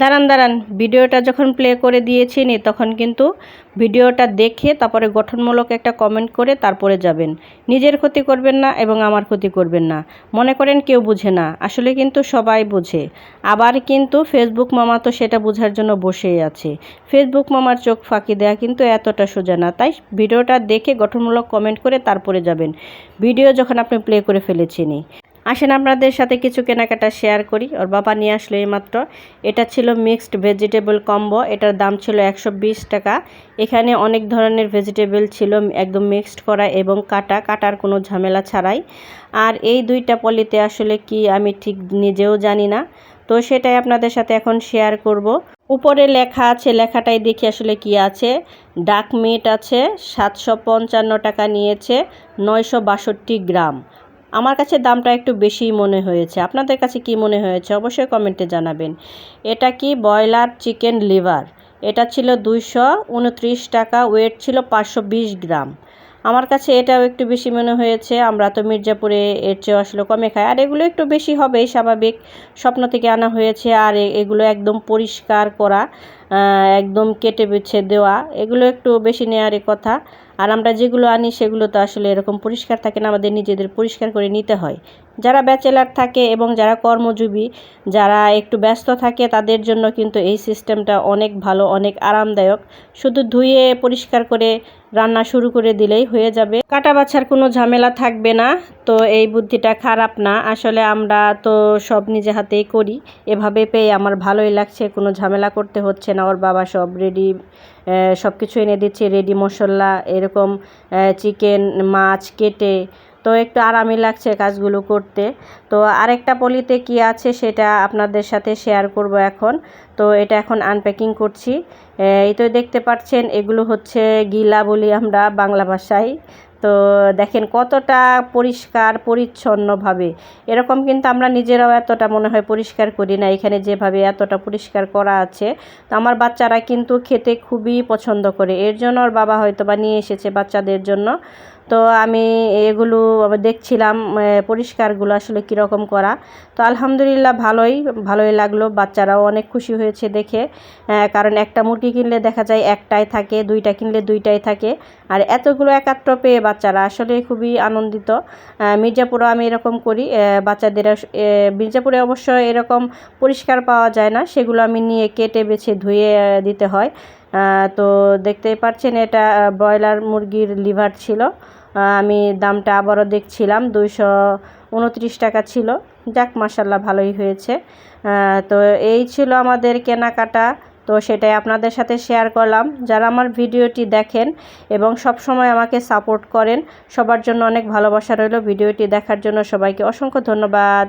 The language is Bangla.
দাঁড়ান দাঁড়ান। ভিডিওটা যখন প্লে করে দিয়েছি নি, তখন কিন্তু ভিডিওটা দেখে, তারপরে গঠনমূলক একটা কমেন্ট করে, তারপরে যাবেন। নিজের ক্ষতি করবেন না এবং আমার ক্ষতি করবেন না। মনে করেন কেউ বুঝে না। আসলে কিন্তু সবাই বুঝে। আবার কিন্তু ফেসবুক মামা তো সেটা বোঝার জন্য বসেই আছে। ফেসবুক মামার চোখ ফাঁকি দেয়া কিন্তু এতটা সোজা না। তাই ভিডিওটা দেখে গঠনমূলক কমেন্ট করে, তারপরে যাবেন। ভিডিও যখন আপনি প্লে করে ফেলেছেনই। আসেন, আপনাদের সাথে কিছু কেনাকাটা শেয়ার করি। ওর বাবা নিয়ে আসলো এইমাত্র। এটা ছিল মিক্সড ভেজিটেবল কম্বো এটার দাম ছিল একশো বিশ টাকা। এখানে অনেক ধরনের ভেজিটেবল ছিল, একদম মিক্সড করা এবং কাটা। কাটার কোনো ঝামেলা ছাড়াই। আর এই দুইটা পলিতে আসলে কি আমি ঠিক নিজেও জানি না। তো সেটাই আপনাদের সাথে এখন শেয়ার করব। উপরে লেখা আছে, লেখাটাই দেখি আসলে কি আছে। ডাক মিট আছে, সাতশো পঞ্চান্ন টাকা নিয়েছে, নয়শো বাষট্টি গ্রাম। আমার কাছে দামটা একটু বেশিই মনে হয়েছে। আপনাদের কাছে কি মনে হয়েছে? অবশ্যই কমেন্টে জানাবেন। এটা কি ব্রয়লার চিকেন লিভার? এটা ছিল দুইশো উনত্রিশ টাকা, ওয়েট ছিল পাঁচশো বিশ গ্রাম। আমার কাছে এটাও একটু বেশি মনে হয়েছে। আমরা তো মির্জাপুরে এর চেয়েও আসলে কমে খাই। আর এগুলো একটু বেশি হবেই, স্বাভাবিক। স্বপ্ন থেকে আনা হয়েছে আর এগুলো একদম পরিষ্কার করা। একদম কেটে বেছে দেওয়া, এগুলো একটু বেশি নেওয়ারই কথা। আর আমরা যেগুলো আনি, সেগুলো তো আসলে এরকম পরিষ্কার থাকে না, আমাদের নিজেদের পরিষ্কার করে নিতে হয়। যারা ব্যাচেলার থাকে এবং যারা কর্মজীবী, যারা একটু ব্যস্ত থাকে, তাদের জন্য কিন্তু এই সিস্টেমটা অনেক ভালো, অনেক আরামদায়ক। শুধু ধুয়ে পরিষ্কার করে রান্না শুরু করে দিলেই হয়ে যাবে। কাটা বাছার কোনো ঝামেলা থাকবে না, তো এই বুদ্ধিটা খারাপ না। আসলে আমরা তো সব নিজে হাতেই করি, এভাবে পেয়ে আমার ভালোই লাগছে, কোনো ঝামেলা করতে হচ্ছে না ওর বাবা সব রেডি সব কিছু এনে দিচ্ছে রেডি মশলা, এরকম চিকেন মাছ কেটে, তো একটু আরামই লাগছে কাজগুলো করতে। তো আরেকটা পলিতে কি আছে সেটা আপনাদের সাথে শেয়ার করব এখন। তো এটা এখন আনপ্যাকিং করছি। এই তো দেখতে পাচ্ছেন, এগুলো হচ্ছে গিলা বলি আমরা বাংলা ভাষায়। তো দেখেন কতটা পরিষ্কার, পরিচ্ছন্নভাবে। এরকম কিন্তু আমরা নিজেরাও এতটা মনে হয় পরিষ্কার করি না। এখানে যেভাবে এতটা পরিষ্কার করা আছে, তো আমার বাচ্চারা কিন্তু খেতে খুবই পছন্দ করে। এর জন্য ওর বাবা হয়তো বা নিয়ে এসেছে বাচ্চাদের জন্য। তো আমি এগুলো দেখছিলাম পরিষ্কারগুলো আসলে কীরকম করা। তো আলহামদুলিল্লাহ ভালোই ভালোই লাগল। বাচ্চারাও অনেক খুশি হয়েছে দেখে। কারণ একটা মুরগি কিনলে দেখা যায় একটাই থাকে, দুইটা কিনলে দুইটাই থাকে। আর এতগুলো একাত্র পেয়ে বাচ্চারা আসলে খুবই আনন্দিত। মির্জাপুরও আমি এরকম করি। বাচ্চাদের মির্জাপুরে অবশ্য এরকম পরিষ্কার পাওয়া যায় না। সেগুলো আমি নিয়ে কেটে বেছে ধুয়ে দিতে হয়। তো দেখতেই পাচ্ছেন এটা ব্রয়লার মুরগির লিভার ছিল। আমি দামটা আবারও দেখছিলাম, দুইশো উনত্রিশ টাকা ছিল। যাক মাসাল্লাহ ভালোই হয়েছে। তো এই ছিল আমাদের কেনাকাটা। তো সেটাই আপনাদের সাথে শেয়ার করলাম। যারা আমার ভিডিওটি দেখেন এবং সব সময় আমাকে সাপোর্ট করেন, সবার জন্য অনেক ভালোবাসা রইল। ভিডিওটি দেখার জন্য সবাইকে অসংখ্য ধন্যবাদ।